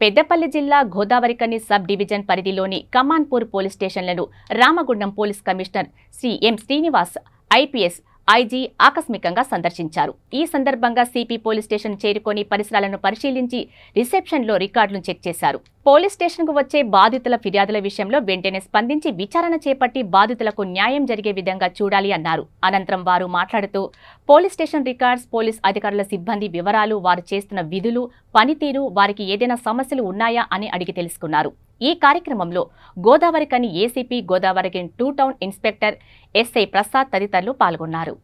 పెద్దపల్లి జిల్లా Godavarikhani sub division పరిధిలోని Kamanpur police స్టేషన్లను Ramagundam police commissioner Shri M Srinivas IPS IG ఆకస్మికంగా సందర్శించారు. ఈ సందర్భంగా సిపి పోలీస్ స్టేషన్ చేరుకొని పరిసరాలను పరిశీలించి రిసెప్షన్లో రికార్డులను చెక్ చేశారు. పోలీస్ స్టేషన్కు వచ్చే బాధితుల ఫిర్యాదుల విషయంలో వెంటనే స్పందించి విచారణ చేపట్టి బాధితులకు న్యాయం జరిగే విధంగా చూడాలి అన్నారు. అనంతరం వారు మాట్లాడుతూ పోలీస్ స్టేషన్ రికార్డ్స్ పోలీస్ అధికారుల సిబ్బంది వివరాలు వారు చేస్తున్న విధులు పనితీరు వారికి ఏదైనా సమస్యలు ఉన్నాయా అని అడిగి తెలుసుకున్నారు. ఈ కార్యక్రమంలో Godavarikhani ACP Godavarikhani two town inspector SI Prasad తదితరులు పాల్గొన్నారు.